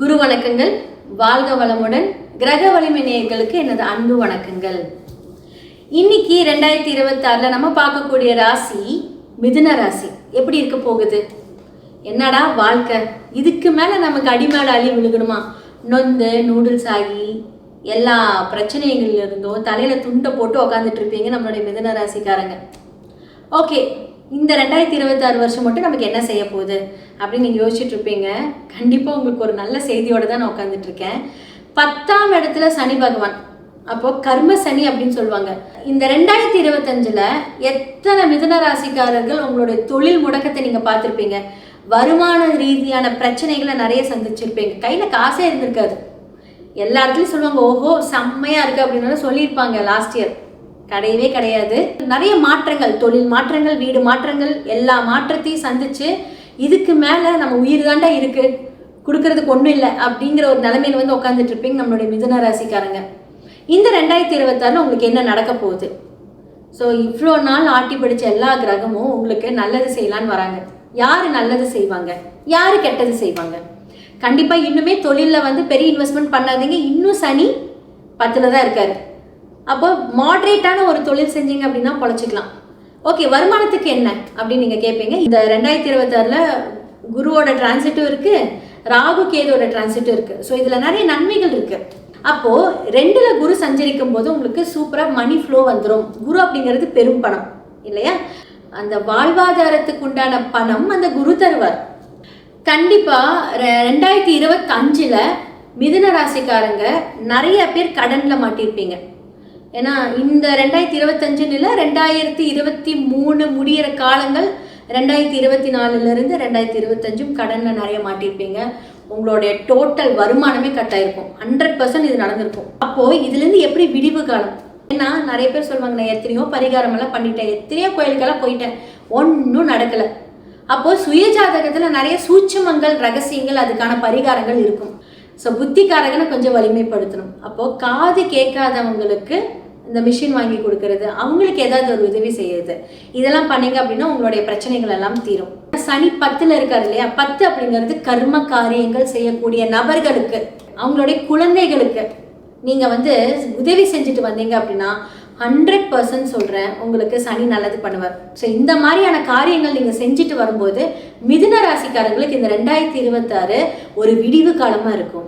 குரு வணக்கங்கள். வாழ்க வளமுடன். கிரக வலிமை நேயர்களுக்கு எனது அன்பு வணக்கங்கள். இன்னைக்கு ரெண்டாயிரத்தி இருபத்தாறில் நம்ம பார்க்கக்கூடிய ராசி மிதுன ராசி. எப்படி இருக்க போகுது? என்னடா வாழ்க்கை? இதுக்கு மேலே நமக்கு அடிமேல அழி விழுகணுமா? நொந்து நூடுல்ஸ் ஆகி எல்லா பிரச்சனைகள்ல இருந்தும் தலையில் துண்டை போட்டு உக்காந்துட்டு இருப்பீங்க நம்மளுடைய மிதுன ராசிக்காரங்க. ஓகே இந்த ரெண்டாயிரத்தி இருபத்தாறு வருஷம் மட்டும் நமக்கு என்ன செய்ய போகுது அப்படின்னு நீங்கள் யோசிச்சுட்டு இருப்பீங்க. கண்டிப்பாக உங்களுக்கு ஒரு நல்ல செய்தியோடு தான் நான் உட்காந்துட்டு இருக்கேன். பத்தாம் இடத்துல சனி பகவான். அப்போது கர்ம சனி அப்படின்னு சொல்லுவாங்க. இந்த ரெண்டாயிரத்தி இருபத்தஞ்சில் எத்தனை மிதன ராசிக்காரர்கள் உங்களுடைய தொழில் முடக்கத்தை நீங்கள் பார்த்துருப்பீங்க. வருமான ரீதியான பிரச்சனைகளை நிறைய சந்திச்சிருப்பீங்க. கையில் காசே இருந்திருக்காது. எல்லா இடத்துலையும் சொல்லுவாங்க ஓஹோ செம்மையாக இருக்கு அப்படின்னு சொல்லியிருப்பாங்க லாஸ்ட் இயர் கிடையவே கிடையாது. நிறைய மாற்றங்கள் தொழில் மாற்றங்கள் வீடு மாற்றங்கள் எல்லா மாற்றத்தையும் சந்திச்சு இதுக்கு மேலே நம்ம உயிர் தாண்டா இருக்கு. கொடுக்கறதுக்கு ஒன்றும் இல்லை அப்படிங்கிற ஒரு நிலைமையில வந்து உட்காந்துட்டு இருப்பீங்க நம்மளுடைய மிதுன ராசிக்காரங்க. இந்த ரெண்டாயிரத்தி இருபத்தாறுல உங்களுக்கு என்ன நடக்க போகுது? ஸோ இவ்வளோ நாள் ஆட்டி பிடிச்ச எல்லா கிரகமும் உங்களுக்கு நல்லது செய்யலான்னு வராங்க. யார் நல்லது செய்வாங்க? யார் கெட்டது செய்வாங்க? கண்டிப்பாக இன்னுமே தொழிலில் வந்து பெரிய இன்வெஸ்ட்மெண்ட் பண்ணாதீங்க. இன்னும் சனி பத்தில் தான் இருக்காரு. அப்போ மாட்ரேட்டான ஒரு தொழில் செஞ்சீங்க அப்படின்னா பொழைச்சிக்கலாம். ஓகே வருமானத்துக்கு என்ன அப்படின்னு நீங்கள் கேட்பீங்க இந்த ரெண்டாயிரத்தி இருபத்தாறில் குருவோட டிரான்சிட்டும் இருக்குது ராகு கேதோட டிரான்சிட்டும் இருக்குது ஸோ இதில் நிறைய நன்மைகள் இருக்குது அப்போது ரெண்டில் குரு சஞ்சரிக்கும் போது உங்களுக்கு சூப்பராக மணி ஃப்ளோ வந்துடும் குரு அப்படிங்கிறது பெரும் பணம் இல்லையா? அந்த வாழ்வாதாரத்துக்கு உண்டான பணம் அந்த குரு தருவார். கண்டிப்பாக ரெண்டாயிரத்தி இருபத்தஞ்சில் மிதுன ராசிக்காரங்க நிறைய பேர் கடனில் மாட்டியிருப்பீங்க ஏன்னா இந்த ரெண்டாயிரத்தி இருபத்தஞ்சுன்னு இல்லை ரெண்டாயிரத்தி இருபத்தி மூணு முடிகிற காலங்கள் ரெண்டாயிரத்தி இருபத்தி நாலுலேருந்து ரெண்டாயிரத்தி இருபத்தஞ்சும் கடனில் நிறைய மாட்டியிருப்பீங்க உங்களுடைய டோட்டல் வருமானமே கட் ஆயிருக்கும். ஹண்ட்ரட் பர்சன்ட் இது நடந்திருக்கும். அப்போது இதுலேருந்து எப்படி விடிவு காலம்? ஏன்னா நிறைய பேர் சொல்லுவாங்க நான் எத்தனையோ பரிகாரம் எல்லாம் பண்ணிட்டேன். எத்தனையோ கோயிலுக்கெல்லாம் போயிட்டேன். ஒன்றும் நடக்கலை. அப்போது சுயஜாதகத்தில் நிறைய சூட்சமங்கள் ரகசியங்கள் அதுக்கான பரிகாரங்கள் இருக்கும். ஸோ புத்திக்காரகனை கொஞ்சம் வலிமைப்படுத்தணும். அப்போது காது கேட்காதவங்களுக்கு இந்த மிஷின் வாங்கி கொடுக்கறது அவங்களுக்கு ஏதாவது ஒரு உதவி செய்யுது இதெல்லாம் பண்ணீங்க அப்படின்னா உங்களுடைய பிரச்சனைகள் எல்லாம் தீரும். சனி பத்தில் இருக்காரு இல்லையா? பத்து அப்படிங்கிறது கர்ம காரியங்கள் செய்யக்கூடிய நபர்களுக்கு அவங்களுடைய குழந்தைகளுக்கு நீங்கள் வந்து உதவி செஞ்சுட்டு வந்தீங்க அப்படின்னா ஹண்ட்ரட் பர்சன்ட் சொல்கிறேன் உங்களுக்கு சனி நல்லது பண்ணுவார். ஸோ இந்த மாதிரியான காரியங்கள் நீங்கள் செஞ்சுட்டு வரும்போது மிதுன ராசிக்காரங்களுக்கு இந்த ரெண்டாயிரத்தி இருபத்தாறு ஒரு விடிவு காலமாக இருக்கும்.